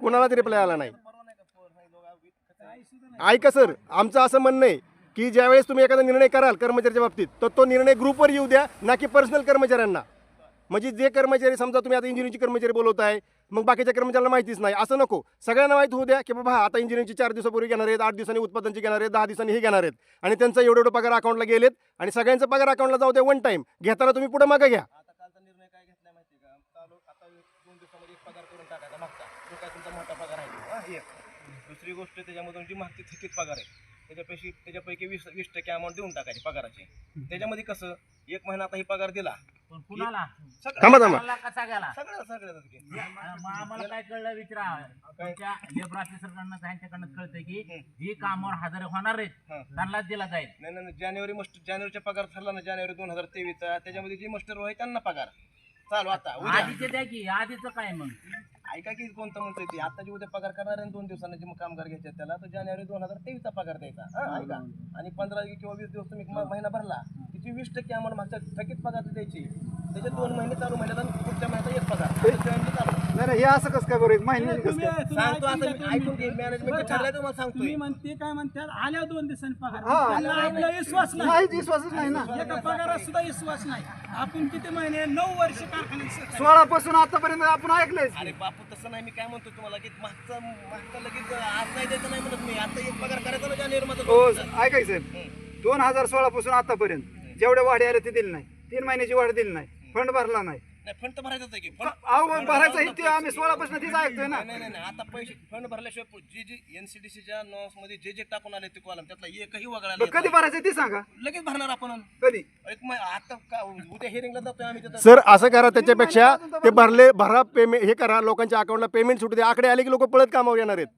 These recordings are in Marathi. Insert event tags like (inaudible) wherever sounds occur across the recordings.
कोणालाच रिप्लाय आला नाही. ऐका सर आमचं असं म्हणणं आहे की ज्यावेळेस तुम्ही एखादा निर्णय कराल कर्मचाऱ्याच्या बाबतीत तर तो निर्णय ग्रुपवर येऊ द्या ना की पर्सनल कर्मचाऱ्यांना. म्हणजे जे कर्मचारी समजा तुम्ही आता इंजिनिअरिंगचे कर्मचारी बोलवताय मग बाकीच्या कर्मचाऱ्यांना माहितीच नाही. असं नको. सगळ्यांना माहिती होऊ द्या की बाबा आता इंजिनिअरिंगचे चार दिवसापूर्वी घेणार आहेत आठ दिवसांनी उत्पादनचे घेणार आहेत दहा दिवसांनी हे घेणार आहेत. आणि त्यांचा एवढं एवढं पगार अकाउंटला गेलेत आणि सगळ्यांचा पगार अकाउंटला जाऊ द्या वन टाईम घेताना तुम्ही पुढे मागं घ्या आता कालचा निर्णय काय घेतलाय माहिती का चालू आता दोन दिवसामध्ये एक पगार करून टाकायचा जो काय तुमचा मोठा पगार आहे? तो, हा, एक दुसरी गोष्ट त्याच्यामधून जी मागची थकीत पगार आहे त्याच्यापैकी त्याच्यापैकी वीस वीस टक्के अमाऊंट देऊन टाकायची पगाराची. त्याच्यामध्ये कसं एक महिना आता ही पगार दिला. पण कुणाला? थांबा थांबा. कुणाला कसा गेला? सगळं सगळं आम्हाला काय कळलं विचारा. तुमच्या लेबर ऑफिसरकडनं त्यांच्याकडनं कळतंय की जी कामावर हजर होणार आहेत. त्यांनाच दिला जाईल. नाही नाही नाही, जानेवारी मस्ट जानेवारीचा पगार ठरला ना जानेवारी दोन हजार तेवीसचा. त्याच्यामध्ये जी मस्टर आहे त्यांना पगार. चालू आता. उद्या. आधीचे द्या की आधीचं काय मग? ऐका की कोणतं म्हणतोय ते? आता जे उद्या पगार करणार आहे दोन दिवसांना जे मग कामगार घ्यायचे त्याला तर जानेवारी दोन हजार तेवीसचा पगार द्यायचा. हा ऐका. आणि पंधरा किंवा वीस दिवस तुम्ही महिना भरला तिची वीस टक्के आम्हाला मागच्या थकीत पगार द्यायची. त्याचे दोन महिने चालू महिन्यात पुढच्या महिन्यात एक पगार. चालू. नाही नाही हे असं कसं काय बरं? महिन्याने कसं काय? सांगतो मी ऐकून घे मॅनेजमेंट ठरलंय तुम्हाला सांगतोय. तुम्ही म्हणते काय म्हणतात आल्या दोन दिवसांनी पगार. हा. त्यांना आपला विश्वास नाही. नाही विश्वासच नाही ना. एका पगारात सुद्धा विश्वास नाही. आपण किती महिने नऊ वर्ष कारखान्यात सोळा पासून आतापर्यंत आपण ऐकलंय अरे बापू तसं नाही मी काय म्हणतो तुम्हाला की मागचं मागचं लगेच आज नाही द्यायचं नाही म्हणत मी. आता एक पगार करायचा ना मध्ये हो ऐकाय साहेब. दोन हजार सोळा पासून आतापर्यंत जेवढ्या वाढी आल्या ते दिली नाही. तीन महिन्याची वाढ दिली नाही. फंड भरला नाही. नाही फंड तर भरायचंच आहे की फंड अहो भरायचं हे ते आम्ही सोळा पासून तीच ऐकतोय ना. नाही नाही नाही आता पैसे फंड भरल्याशिवाय जे जे एनसीडीसीच्या नॉसमध्ये जे जे टाकून आले ते कॉलम त्यातला एकही वगळायला कधी भरायचं ते सांगा. लगेच भरणार आपण. कधी? एक मग आता का उद्या हिअरिंगला जातोय आम्ही तिथं. सर असं करा त्याच्यापेक्षा ते भरले भरा पेमेंट हे करा लोकांच्या अकाउंटला पेमेंट सुटू द्या. आकडे आले की लोक पळत कामावर येणार आहेत.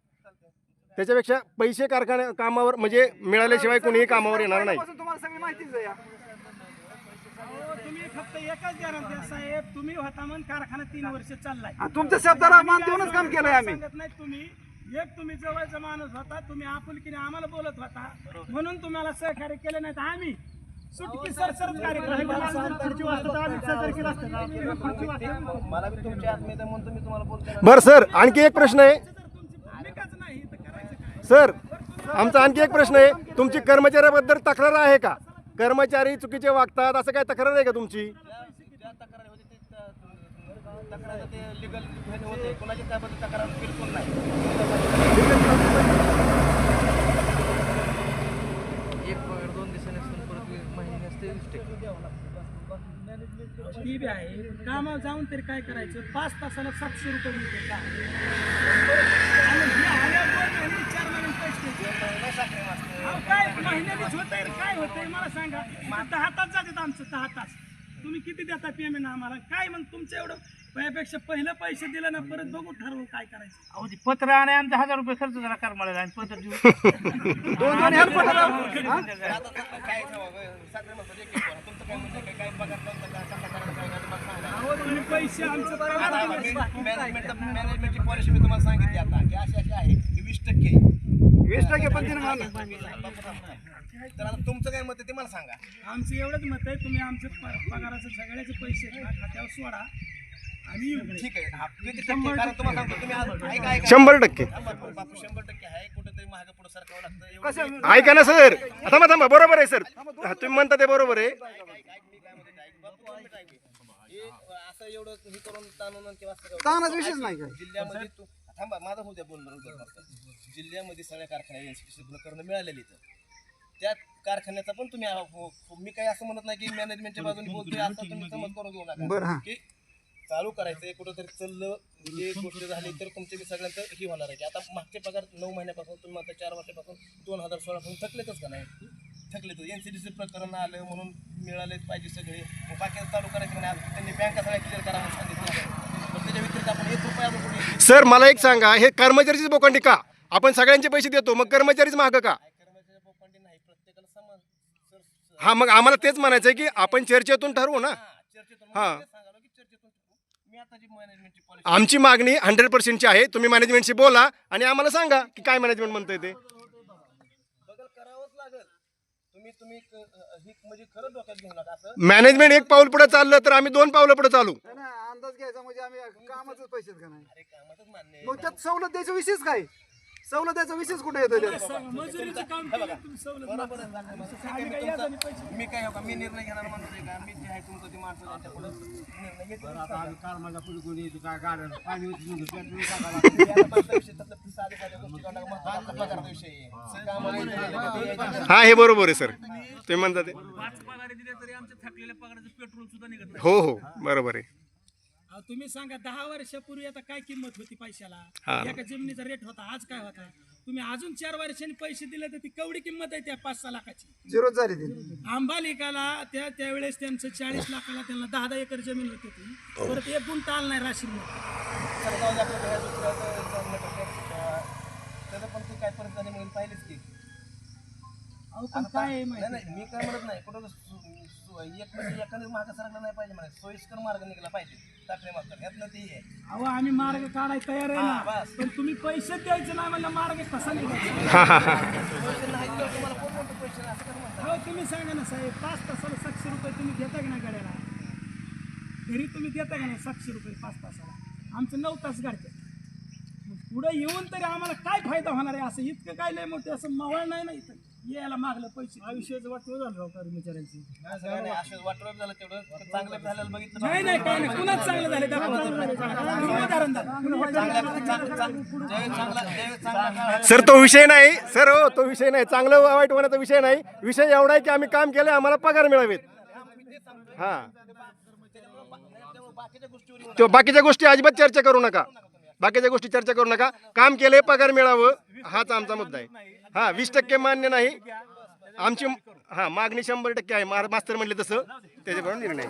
त्याच्यापेक्षा पैसे कारखान्या कामावर म्हणजे मिळाल्याशिवाय कोणीही कामावर येणार नाही. तुम्हाला सगळी माहितीच आहे या. तुम्ही फक्त एकच द्या द्या साहेब तुम्ही होता म्हणून कारखाना तीन वर्ष चाललाय. आणि तुमच्या शब्दाला मान देऊनच काम केलंय आम्ही. सांगत नाही तुम्ही. एक तुम्ही जवळचा माणूस होता तुम्ही आपुलकीने आम्हाला बोलत होता. म्हणून तुम्हाला सहकार्य केलं नाही तर आम्ही सुटकी सरसरत कार्यक्रम मला बी तुमच्या आत्मीयता म्हणून मी तुम्हाला बोलतो बरं सर आणखी एक प्रश्न आहे. भूमिकाच नाही तर करायचं काय? सर आमचा आणखी एक प्रश्न आहे. तुमची कर्मचाऱ्याबद्दल तक्रार आहे का? कर्मचारी चुकीचे वागतात असं काय तक्रार आहे का तुमची? एक पगार दोन दिवसांनी परत महिने असते वीस ती बी आहे. कामावर जाऊन तरी काय करायचं? पाच तासाला सातशे रुपये मिळते का? आणि हे आल्यावर चार महिने पैसे द्यायचे. अहो, काय महिन्यानीच होतंय रे, काय होतंय मला सांगा दहा तास जातात आमचं दहा तास तुम्ही किती देता पेमेंट आम्हाला काय मग तुमचं एवढं त्यापेक्षा पहिलं पैसे दिलं ना परत बघू ठरवू काय करायचं अहो ते पत्र आणि आमचा हजार रुपये खर्च झाला करमाळ्याला आणि पत्र देऊ दोन करा. करा. अहो तुम्ही पैसे आमचं मॅनेजमेंट मॅनेजमेंटची पॉलिसी मी तुम्हाला सांगितली आता की अशी अशी आहे की वीस टक्के. वीस टक्के पण तिने मानलं. तर आता तुमचं काय मत आहे ते मला सांगा. आमचं एवढंच मत आहे तुम्ही आमचे प- पगाराचे सगळ्याचे पैसे ना खात्यावर सोडा. आणि येऊ दे. ठीक आहे हा, किती टक्के? कारण तुम्हाला सांगतो तुम्ही आज ऐका ऐका. शंभर टक्के. बापू शंभर टक्के आहे कुठेतरी महाग पुढे सरकावं लागतं एवढं कसं ऐका ना सर. थांबा थांबा. बरोबर आहे सर. हा, तुम्ही म्हणता ते बरोबर आहे. असं एवढं हे करून ताणून किंवा विषयच नाही काय जिल्ह्यामध्ये तू थांबा माझा होऊ द्या बोल जिल्ह्यामध्ये सगळ्या कारखान्या एनसीटी करणं मिळालेली इथं त्या कारखान्याचा पण तुम्ही हो- मी काही असं म्हणत नाही की मॅनेजमेंटच्या बाजूने बोलतोय असं तुम्ही समज करून घेऊ बरं, नका हां. की चालू करायचंय कुठंतरी चाललं जे गोष्ट झाली तर तुमचे बी सगळ्यांचं ही होणार आहे. की आता मागचे पगार नऊ महिन्यापासून तुम्ही म्हणता चार वर्षापासून दोन हजार सोळा पासून थकलेतच का नाही? थकलेत एनसीडीसी प्रकरण आलं म्हणून मिळालेच पाहिजे सगळे. मग बाकी चालू करायचं नाही आता त्यांनी बँका सगळ्या क्लिअर करा म्हणून सांगितलं. सर मला एक सांगा हे कर्मचारीचीच बोकांडी का? आपण सगळ्यांचे पैसे देतो मग कर्मचारीच महाग का? हा मग आम्हाला तेच म्हणायचं आहे की आपण चर्चेतून ठरवू ना. हा, आमची मागणी हंड्रेड पर्सेंटची आहे तुम्ही मॅनेजमेंटशी बोला आणि आम्हाला सांगा की काय मॅनेजमेंट म्हणतंय ते. तुम्ही तुम्ही ही म्हणजे खरं डोक्यात घेऊ नका असं? मॅनेजमेंट एक पाऊल पुढे चाललं तर आम्ही दोन पावलं पुढे चालू. नाही, नाही, अंदाज घ्यायचा म्हणजे आम्ही कामाचंच पैसे का नाही? अरे कामातच मान्य आहे. मग त्यात सवलत द्यायचा विषयच काय? सवलत द्यायचा विषयच कुठे येतो त्यात? मजुरीचं काम केलं तुम्ही सवलत बरोबर आहे, चांगलं आहे. ठीक आहे, मी तुमचा- मी काय हो का मी निर्णय घेणार माणूस आहे का? मी जे आहे तुमचं ते माणसं त्यांच्या पुढे निर्णय हा हे बरोबर आहे सर. तुम्ही म्हणता ते. पाच पगार दिले तरी आमच्या थकलेल्या पगाराचं पेट्रोल सुद्धा निघत हो हो बरोबर आहे. तुम्ही सांगा दहा वर्षापूर्वी आता काय किंमत होती पैशाला? हा. एका जमिनीचा रेट होता आज काय होता? तुम्ही अजून चार वर्षांनी पैसे दिले तर ती केवढी किंमत आहे त्या पाच सहा लाखाची? झिरोच झाली आंबालिकाला त्या त्यावेळेस त्यांचं चाळीस लाखाला त्यांना दहा दहा एकर जमीन होती ती. परत एक गुंठ आला नाही राशीन चला जाऊ दे आपलं घरात दुसऱ्याचं चांगलं कसं, अं, त्याचं पण ते काय परिस्थिती म्हणून पाहिलेच की? अहो पण काय आहे नाही माहिती? नाही मी काय म्हणत नाही कुठं सु- सु- एक म्हणजे एखादं मार्ग सरकला नाही पाहिजे मला सोयीस्कर मार्ग निघाला पाहिजे टाकले मास्तर ह्यातनं ते आहे. अहो आम्ही मार्ग काढायला तयार आहे ना. बस. पण तुम्ही पैसे द्यायचे नाही म्हणलं मार्ग कसा निघायचा? (laughs) पैसे नाही दिले तुम्हाला कोण म्हणतो पैसे नाही असं कर म्हणतात अहो तुम्ही सांगा ना साहेब पाच तासाला सातशे रुपये तुम्ही देता की नाही गाड्याला? घरी तुम्ही देता का नाही सातशे रुपये पाच तासाला? आमचं नऊ तास गाडते पुढे येऊन तरी आम्हाला काय फायदा होणार आहे? असं इतकं काय लय मोठे असं मवळ नाही ना इथं? यायला मागलं पैसे. आयुष्याचं वाटलं झालं राव कर्मचाऱ्यांची. नाही असं वाटलं झालं तेवढं. चांगलं झालेलं बघितलं नाही नाही काय नाही. कुणाच चांगलं झालं. उदाहरण सर तो विषय नाही. सर हो तो विषय नाही. चांगलं वाईट होण्याचा विषय नाही. विषय एवढा आहे की आम्ही काम केलं आम्हाला पगार मिळावेत. हा. तो बाकीच्या गोष्टी अजिबात चर्चा करू नका. बाकीच्या गोष्टी चर्चा करू नका. काम केले पगार मिळावं हाच आमचा मुद्दा आहे. हा वीस टक्के मान्य नाही. आमची हा मागणी शंभर टक्के आहे. मास्तर म्हणले तसं. त्याच्याकडून निर्णय